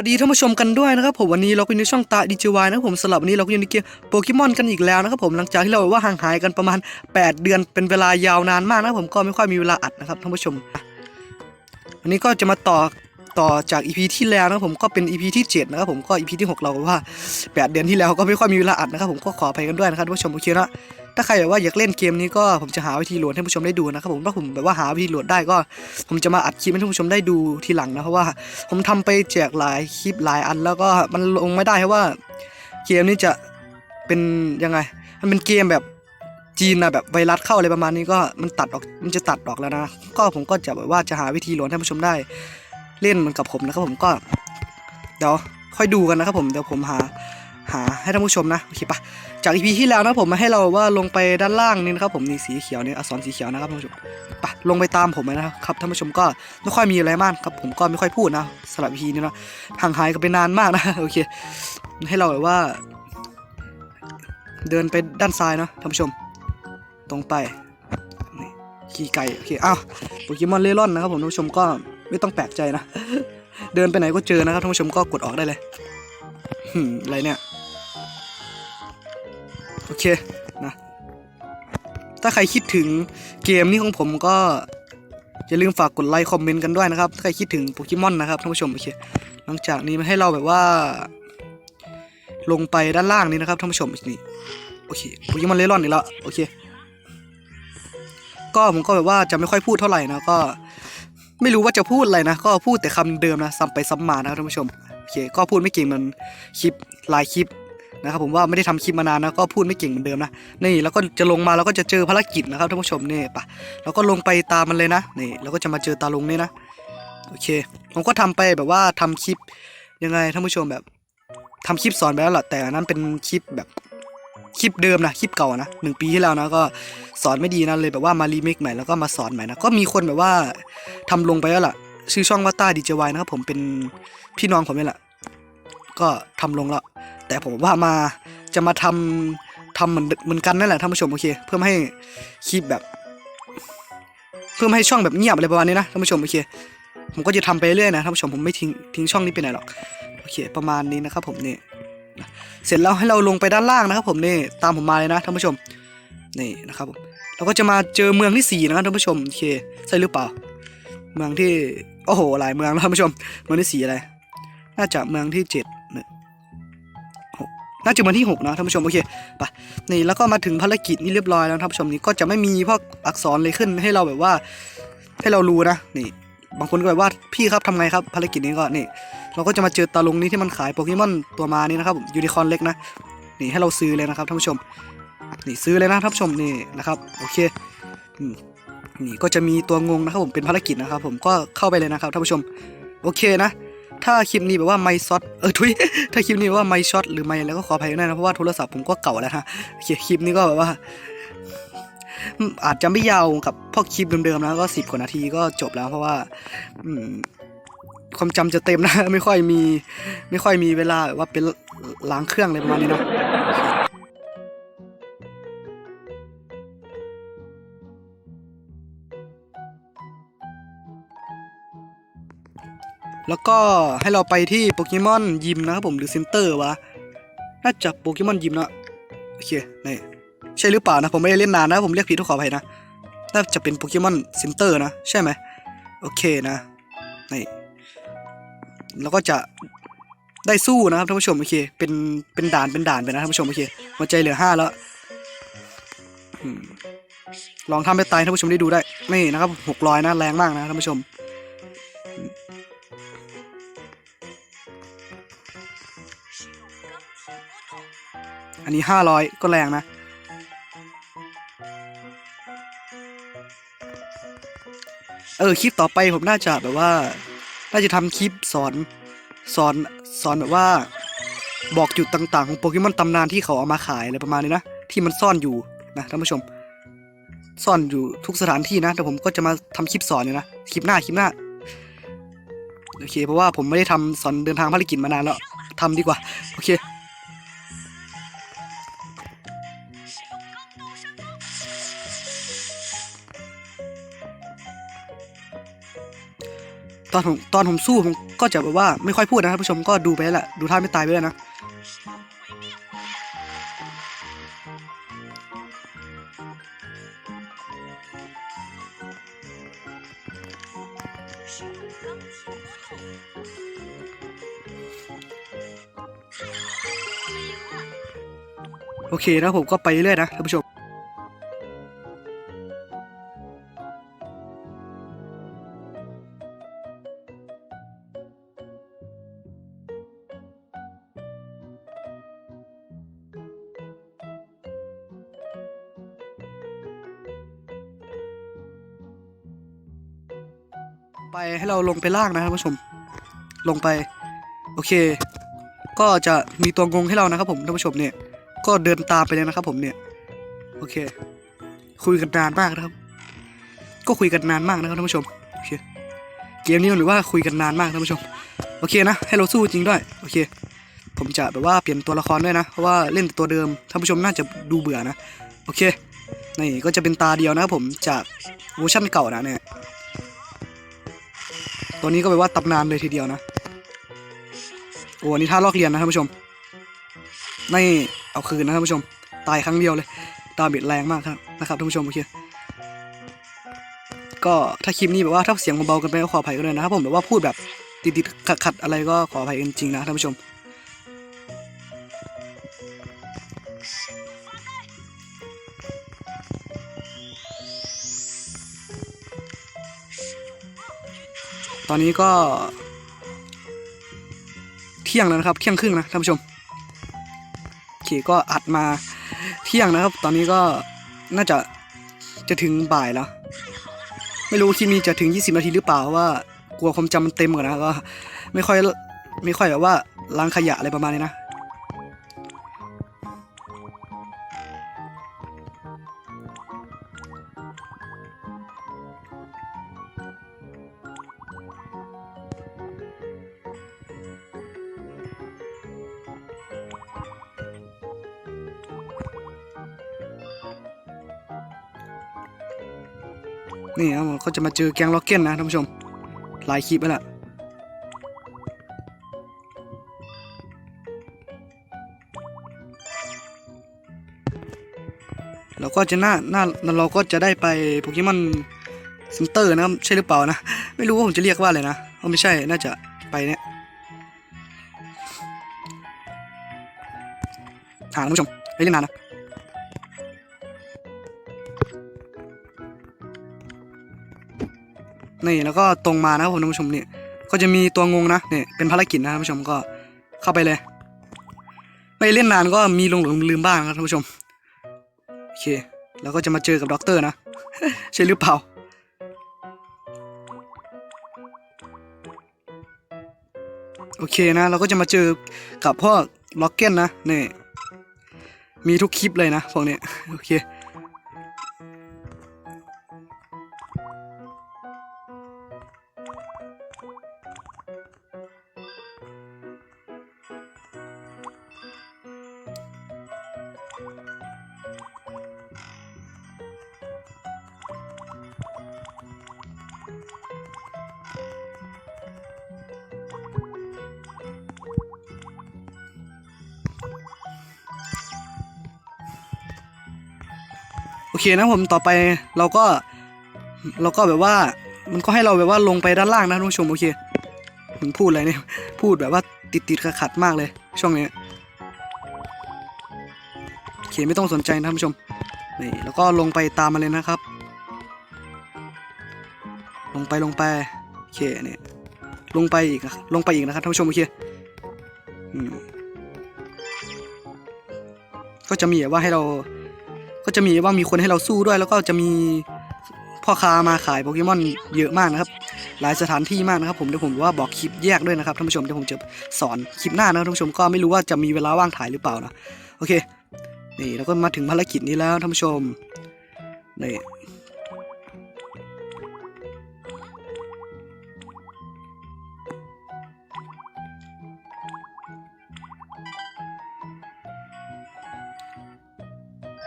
สวัสดีท่านผู้ชมกันด้วยนะครับผมวันนี้เราก็อยู่ในช่องตาดีจวายนะครับผมสำหรับวันนี้เราก็อยู่ในเกมโปเกมอนกันอีกแล้วนะครับผมหลังจากที่เราว่าห่างหายกันประมาณ 8 เดือนเป็นเวลายาวนานมากนะครับผมก็ไม่ค่อยมีเวลาอัดนะครับท่านผู้ชมวันนี้ก็จะมาต่อต่อจาก EP ที่แล้วนะครับผมก็เป็น EP ที่7นะครับผมก็ EP ที่ 6 เราก็ว่า 8 เดือนที่แล้วก็ไม่ค่อยมีเวลาอัดนะครับผมก็ขออภัยกันด้วยนะครับท่านผู้ชมโอเคนะ ถ้าใครแบบว่าอยากเล่นเกมนี้ก็ผมจะหาวิธีโหลดให้ผู้ชมได้ดูนะครับผมถ้าผมแบบว่าหาวิธีโหลดได้ก็ ผมจะมาอัดคลิปให้ผู้ชมได้ดูทีหลังนะเพราะว่า ผมทำไปแจกหลายคลิปหลายอัน แล้วก็มันลงไม่ได้เพราะว่าเกมนี้จะเป็นยังไง มันเป็นเกมแบบจีนนะแบบไวรัสเข้าอะไรประมาณนี้ก็มันตัดออกมันจะตัดออกแล้วนะก็ผมก็จะแบบว่าจะหาวิธีโหลดให้ผู้ชมได้ เล่นมือนกับผมนะครับผมก็ เดี๋ยวค่อยดูกันนะครับผมเดี๋ยวผมหา หาให้ท่านผู้ชมนะโอเคปะจากอีพีที่แล้วนะผมมาให้เราว่าลงไปด้านล่างนี่นะครับผมนี่สีเขียวนี่อักษรสีเขียวนะครับท่านผู้ชมไปลงไปตามผมเลยนะครับท่านผู้ชมก็ไม่ค่อยมีอะไรมากครับผมก็ไม่ค่อยพูดนะสำหรับอีพีนี้นะห่างหายกันไปนานมากนะโอเค ให้เราแบบว่า เดินไปด้านซ้ายเนาะท่านผู้ชม ตรงไปขี่ไก่โอเคอ้าวโปเกมอนเล่ร่อนนะครับผมท่านผู้ชมก็ไม่ต้องแปลกใจนะเดินไปไหนก็เจอนะครับท่านผู้ชมก็กดออกได้เลยอะไรเนี่ย โอเคนะถ้าใครคิดถึงเกมนี้ของผมก็อย่าลืมฝากกดไลค์คอมเมนต์กันด้วยนะครับ ถ้าใครคิดถึงโปเกมอนนะครับท่านผู้ชมโอเคหลังจากนี้มาให้เราแบบว่า ลงไปด้านล่างนี้นะครับท่านผู้ชมนี่โอเคโปเกมอนเลรอนอีกแล้วโอเค ก็ผมก็แบบว่าจะไม่ค่อยพูดเท่าไหร่นะก็ ไม่รู้ว่าจะพูดอะไรนะ ก็พูดแต่คำเดิมนะซ้ำไปซ้ำมานะครับท่านผู้ชมโอเค ก็พูดไม่เก่งเหมือนคลิปหลายคลิป นะครับผมว่าไม่ได้ทำคลิปมานานนะก็พูดไม่เก่งเหมือนเดิมนะนี่แล้วก็จะลงมาแล้วก็จะเจอภารกิจนะครับท่านผู้ชมนี่ปะแล้วก็ลงไปตามมันเลยนะนี่แล้วก็จะมาเจอตาลงนี่นะโอเค ผมก็ทำไปแบบว่าทำคลิปยังไงท่านผู้ชมแบบทำคลิปสอนไปแล้วแหละแต่อันนั้นเป็นคลิปแบบคลิปเดิมนะคลิปเก่านะหนึ่งปีที่แล้วนะก็สอนไม่ดีนะเลยแบบว่ามารีเมคใหม่แล้วก็มาสอนใหม่นะก็มีคนแบบว่าทำลงไปแล้วล่ะชื่อช่องว่าต้าดีเจวายนะครับผมเป็นพี่น้องผมนี่แหละก็ทำลงแล้ว แต่ผมว่ามาจะมาทำทำเหมือนเหมือนกันนั่นแหละท่านผู้ชมโอเค เพื่อให้คลิปแบบ เพื่อให้ช่องแบบเงียบอะไรประมาณนี้นะท่านผู้ชมโอเค ผมก็จะทำไปเรื่อยนะท่านผู้ชมผมไม่ทิ้งทิ้งช่องนี้ไปไหนหรอกโอเค ประมาณนี้นะครับ ผมนี่เสร็จแล้วให้เราลงไปด้านล่างนะครับ ผมนี่ตามผมมาเลยนะท่านผู้ชมนี่นะครับผมเราก็จะมาเจอเมืองที่สี่นะครับท่านผู้ชมโอเคใช่หรือเปล่า เมืองที่โอ้โหหลายเมืองแล้วท่านผู้ชม เมืองที่สี่อะไรน่าจะเมืองที่เจ็ด น่าจะเมืองที่หกนะท่านผู้ชมโอเคไปนี่แล้วก็มาถึงภารกิจนี่เรียบร้อยแล้วท่านผู้ชมนี่ก็จะไม่มีพวกอักษรเลยขึ้นให้เราแบบว่า ให้เรารู้นะนี่ บางคนก็แบบว่าพี่ครับทำไงครับภารกิจนี้ก็นี่ เราก็จะมาเจอตาลุงนี้ที่มันขายโปเกมอนตัวมานี่นะครับยูนิคอร์นเล็กนะนี่ให้เราซื้อเลยนะครับท่านผู้ชมนี่ซื้อเลยนะท่านผู้ชมนี่นะครับโอเคนี่ก็จะมีตัวงงนะครับผมเป็นภารกิจนะครับ ผมก็เข้าไปเลยนะครับท่านผู้ชม โอเคนะ ถ้าคลิปนี้แบบว่าไม่ช็อตเออทุยถ้าคลิปนี้แบบว่าไม่ช็อตหรือไม่แล้วก็ขออภัยด้วยนะเพราะว่าโทรศัพท์ผมก็เก่าแล้วฮะโอเคคลิปนี้ก็แบบว่า อาจจะไม่ยาวกับพวกคลิปเดิมๆนะก็สิบกว่านาทีก็จบแล้วเพราะว่าความจำจะเต็มนะ ไม่ค่อยมี ไม่ค่อยมีเวลาแบบว่าเป็นล้างเครื่องอะไรประมาณนี้นะ แล้วก็ให้เราไปที่โปเกมอนยิมนะครับผมหรือเซ็นเตอร์วะ น่าจะโปเกมอนยิมนะโอเคนี่ใช่หรือเปล่านะผมไม่ได้เล่นนานนะผมเรียกผิดทุกขออภัยนะ น่าจะเป็นโปเกมอนเซ็นเตอร์นะ ใช่ไหมโอเคนะนี่แล้วก็จะได้สู้นะครับท่านผู้ชมโอเค เป็นเป็นด่านเป็นด่านไปนะท่านผู้ชมโอเคหัวใจเหลือห้าแล้วลองทำไปตายท่านผู้ชมได้ดูได้นี่นะครับหกร้อยนะแรงมากนะท่านผู้ชม อันนี้ห้าร้อยก็แรงนะ เออ คลิปต่อไปผมน่าจะแบบว่า น่าจะทำคลิปสอนสอนสอนแบบว่า บอกจุดต่างๆ ของโปเกมอนตำนานที่เขาเอามาขายอะไรประมาณนี้นะ ที่มันซ่อนอยู่นะท่านผู้ชม ซ่อนอยู่ทุกสถานที่นะแต่ผมก็จะมาทำคลิปสอนอยู่นะ คลิปหน้าคลิปหน้า โอเค เพราะว่าผมไม่ได้ทำสอนเดินทางภารกิจมานานแล้วทำดีกว่า โอเคตอนผมตอนผมสู้ผมก็จะแบบว่าไม่ค่อยพูดนะท่านผู้ชมก็ดูไปแหละดูท่าไม่ตายไปแล้วนะ โอเคนะผมก็ไปเรื่อยนะท่านผู้ชม ไปให้เราลงไปล่างนะท่านผู้ชม ลงไป โอเค ก็จะมีตัวงงให้เรานะครับผมท่านผู้ชมเนี่ยก็เดินตามไปเลยนะครับผมเนี่ย โอเค คุยกันนานมากนะครับ ก็คุยกันนานมากนะครับท่านผู้ชมโอเคเกมนี้หรือว่าคุยกันนานมากท่านผู้ชม โอเคนะ ให้เราสู้จริงด้วยโอเค ผมจะแบบว่าเปลี่ยนตัวละครด้วยนะเพราะว่าเล่นต่ตัวเดิมท่านผู้ชมน่าจะดูเบื่อนะ โอเคนี่ก็จะเป็นตาเดียวนะครับผมจากเวอร์ชันเก่านะเนี่ย ตัวนี้ก็แปลว่าตำนานเลยทีเดียวนะ โอ้อันนี่ท่าลอกเรียนนะท่านผู้ชมนี่เอาคืนนะท่านผู้ชม ตายครั้งเดียวเลย ตาบิดแรงมากครับนะครับท่านผู้ชมโอเคก็ถ้าคลิปนี้แบบว่าถ้าเสียงเบาๆกันไปก็ขออภัยกันเลยนะครับผมแบบว่าพูดแบบติดๆขัดๆอะไรก็ขออภัยจริงๆนะท่านผู้ชม ตอนนี้ก็ เที่ยงแล้วนะครับ เที่ยงครึ่งนะท่านผู้ชมโอเคก็อัดมาเที่ยงนะครับ ตอนนี้ก็น่าจะจะถึงบ่ายแล้ว ไม่รู้คลิมีจะถึง 20 นาทีหรือเปล่าว่ากลัวความจำมันเต็มก่อนนะก็ไม่ค่อยไม่ค่อยแบบว่าล้างขยะอะไรประมาณนี้นะ นี่ครับผมก็จะมาเจอแกงล็อกเก็ตนะท่านผู้ชมหลายคลิปแล้วล่ะเราก็จะหน่าหน่าเราก็จะได้ไปโปเกมอนเซ็นเตอร์นะครับใช่หรือเปล่านะ ไม่รู้ว่าผมจะเรียกว่าอะไรนะก็ไม่ใช่น่าจะไปเนี่ยอ่าท่านผู้ชมไปเล่นนานนะ นี่แล้วก็ตรงมานะครับผมท่านผู้ชมนี่ก็จะมีตัวงงนะเนี่ยเป็นภารกิจนะท่านผู้ชมก็เข้าไปเลย ไม่เล่นนานก็มีหลงหลงลืมบ้างครับท่านผู้ชมโอเค แล้วก็จะมาเจอกับด็อกเตอร์นะ ใช่หรือเปล่าโอเคนะเราก็จะมาเจอกับพวกล็อกเก็ตนะนี่มีทุกคลิปเลยนะพวกเนี้ยโอเค โอเคนะผมต่อไปเราก็เราก็แบบว่า มันก็ให้เราแบบว่าลงไปด้านล่างนะท่านผู้ชมโอเคผมพูดอะไรเนี่ย พูดแบบว่าติดติดขัดขัดมากเลย ช่วงนี้โอเคไม่ต้องสนใจนะท่านผู้ชมนี่แล้วก็ลงไปตามมาเลยนะครับ ลงไปลงไปโอเคเนี่ยลงไปอีกลงไปอีกนะครับท่านผู้ชมโอเคก็จะมีว่าให้เรา ก็จะมีว่ามีคนให้เราสู้ด้วย แล้วก็จะมี พ่อค้ามาขายโปเกมอนเยอะมากนะครับ หลายสถานที่มากนะครับ ผมเดี๋ยวผมว่าบอกคลิปแยกด้วยนะครับท่านผู้ชมเดี๋ยวผมจะสอนคลิปหน้านะท่านผู้ชมก็ไม่รู้ว่าจะมีเวลาว่างถ่ายหรือเปล่านะโอเคนี่แล้วก็มาถึงภารกิจนี้แล้วท่านผู้ชมนี่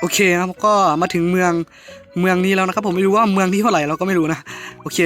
โอเคครับก็มาถึงเมือง เมืองนี้แล้วนะครับ ผมไม่รู้ว่าเมืองที่เท่าไหร่เราก็ไม่รู้นะโอเค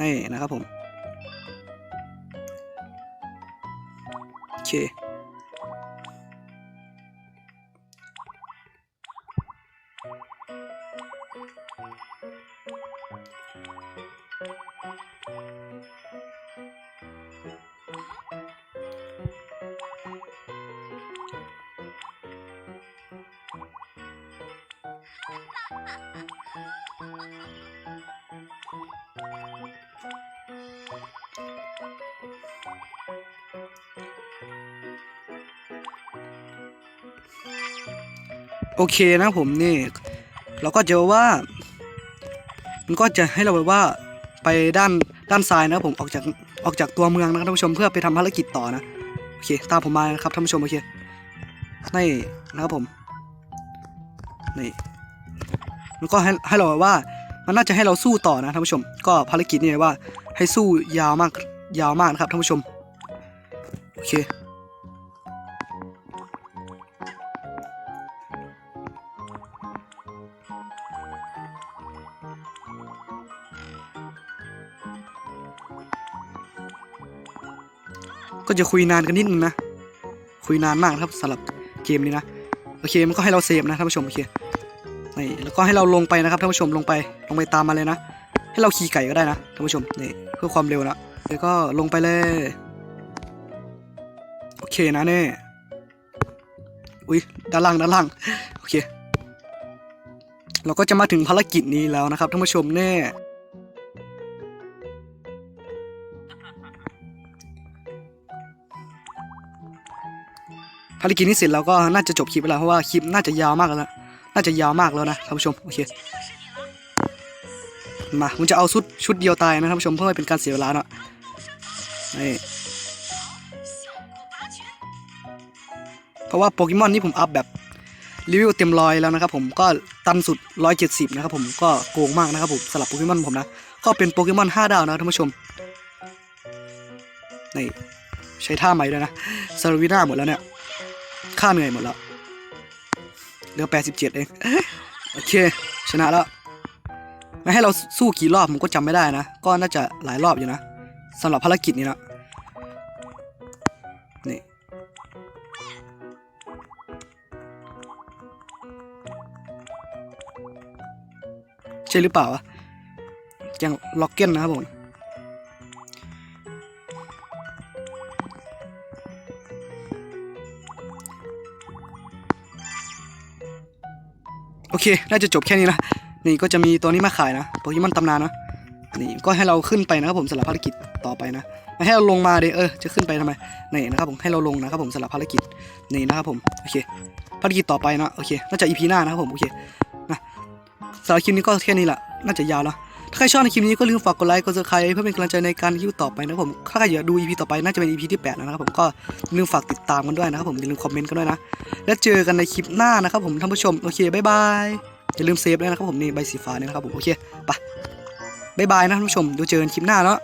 นี่นะครับผมโอเค โอเคนะผมนี่ เราก็เจอว่า มันก็จะให้เราไปว่าไปด้านด้านซ้ายนะผมออกจากออกจากตัวเมืองนะครับท่านผู้ชมเพื่อไปทำภารกิจต่อนะโอเค ตามผมมานะครับท่านผู้ชมโอเคนี่นะครับผมนี่มันก็ให้ให้เราว่ามันน่าจะให้เราสู้ต่อนะท่านผู้ชม ก็ภารกิจนี่ว่า ให้สู้ยาวมากยาวมากนะครับท่านผู้ชมโอเค ก็จะคุยนานกันนิดนึงนะ คุยนานมากครับสำหรับเกมนี้นะ โอเค มันก็ให้เราเซฟนะท่านผู้ชมโอเคนี่แล้วก็ให้เราลงไปนะครับท่านผู้ชมลงไปลงไปตามมาเลยนะ ให้เราขี่ไก่ก็ได้นะท่านผู้ชมนี่เพื่อความเร็วนะแล้วก็ลงไปเลยโอเคนะเนี่ยอุ้ยด้านล่างด้านล่างโอเค เราก็จะมาถึงภารกิจนี้แล้วนะครับท่านผู้ชมเนี่ย ภารกิจนี้เสร็จแล้วก็น่าจะจบคลิปไปแล้วเพราะว่าคลิปน่าจะยาวมากแล้วนะน่าจะยาวมากแล้วนะท่านผู้ชมโอเคมาผมจะเอาชุดชุดเดียวตายนะท่านผู้ชมเพื่อไม่เป็นการเสียเวลาเนาะนี่เพราะว่าโปเกมอนนี่ผมอัพแบบรีวิวเต็มร้อยแล้วนะครับผมก็ตันสุด 170 นะครับผมก็โกงมากนะครับผมสำหรับโปเกมอนผมนะ ก็เป็นโปเกมอน 5 ดาวนะท่านผู้ชมนี่ใช้ท่าใหม่ด้วยนะซาร์วิน่าหมดแล้วเนี่ย ค่าเหนื่อยหมดแล้วเหลือ87เจ็ดเองโอเค ชนะแล้วไม่ให้เราสู้กี่รอบผมก็จำไม่ได้นะ ก็น่าจะหลายรอบอยู่นะสำหรับภารกิจนี้นะนี่ใช่หรือเปล่าวะยังล็อกเก้นนะครับผม เค น่าจะจบแค่นี้นะ นี่ก็จะมีตัวนี้มาขายนะโปเกมอนตำนานนะ นี่ก็ให้เราขึ้นไปนะครับผมสำหรับภารกิจต่อไปนะไม่ให้เราลงมาเดเออ จะขึ้นไปทำไม นี่นะครับผม ให้เราลงนะครับผมสำหรับภารกิจ นี่นะครับผม โอเค ภารกิจต่อไปนะ โอเค น่าจะอีพีหน้านะครับผม โอเค นะสำหรับคลิปนี้ก็แค่นี้แหละ น่าจะยาวแล้ว ถ้าใครชอบในคลิปนี้ก็ลืมฝากกดไลค์กดซับสไครต์เพื่อเป็นกำลังใจในการคลิปต่อไปนะผมถ้าใครอยากดู EP ต่อไปน่าจะเป็น EP ที่8แล้วนะครับผมก็ลืมฝากติดตามกันด้วยนะครับผมอย่าลืมคอมเมนต์กันด้วยนะ แล้วเจอกันในคลิปหน้านะครับผมท่านผู้ชมโอเคบ๊ายบายอย่าลืมเซฟด้วยนะครับผมนี่ใบสีฟ้าเนี่ยนะครับผมโอเคไปบ๊ายบายนะท่านผู้ชมดูเจอกันคลิปหน้าเนาะ